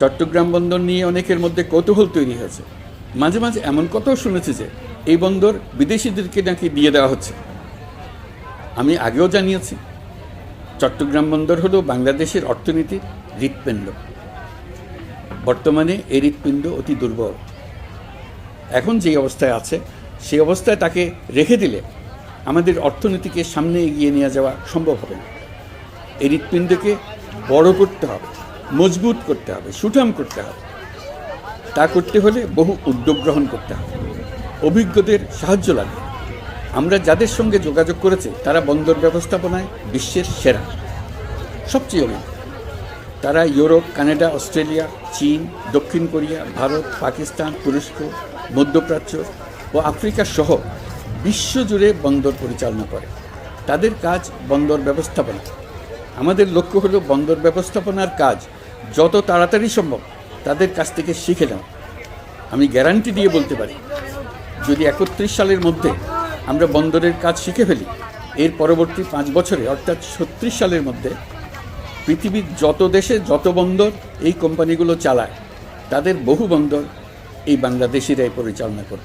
চট্টগ্রাম বন্দর নিয়ে অনেকের মধ্যে কৌতূহল তৈরি হয়েছে। মাঝে মাঝে এমন কথাও শুনেছি যে, এই বন্দর বিদেশিদেরকে নাকি দিয়ে দেওয়া হচ্ছে। আমি আগেও জানিয়েছি, চট্টগ্রাম বন্দর হলো বাংলাদেশের অর্থনীতির হৃৎপিণ্ড। বর্তমানে এই হৃৎপিণ্ড অতি দুর্বল। এখন যে অবস্থায় আছে, সেই অবস্থায় তাকে রেখে দিলে আমাদের অর্থনীতিকে সামনে এগিয়ে নিয়ে যাওয়া সম্ভব হবে না। এই হৃৎপিণ্ডকে বড় করতে হবে। মজবুত করতে হবে, সুঠাম করতে হবে। তা করতে হলে বহু উদ্যোগ গ্রহণ করতে হবে। অভিজ্ঞদের সাহায্য লাগে। আমরা যাদের সঙ্গে যোগাযোগ করেছি, তারা বন্দর ব্যবস্থাপনায় বিশ্বের সেরা। সবচেয়ে অভিজ্ঞ। তারা ইউরোপ, কানাডা, অস্ট্রেলিয়া, চীন, দক্ষিণ কোরিয়া, ভারত, পাকিস্তান, তুরস্ক, মধ্যপ্রাচ্য ও আফ্রিকা সহ বিশ্বজুড়ে বন্দর পরিচালনা করে। তাদের কাজ বন্দর ব্যবস্থাপনা। আমাদের লক্ষ্য হলো বন্দর ব্যবস্থাপনার কাজ যত তাড়াতাড়ি সম্ভব তাদের কাছ থেকে শিখে নাও। আমি গ্যারান্টি দিয়ে বলতে পারি, যদি একত্রিশ সালের মধ্যে আমরা বন্দরের কাজ শিখে ফেলি, এর পরবর্তী পাঁচ বছরে, অর্থাৎ ছত্রিশ সালের মধ্যে পৃথিবীর যত দেশে যত বন্দর এই কোম্পানিগুলো চালায়, তাদের বহু বন্দর এই বাংলাদেশিরাই পরিচালনা করে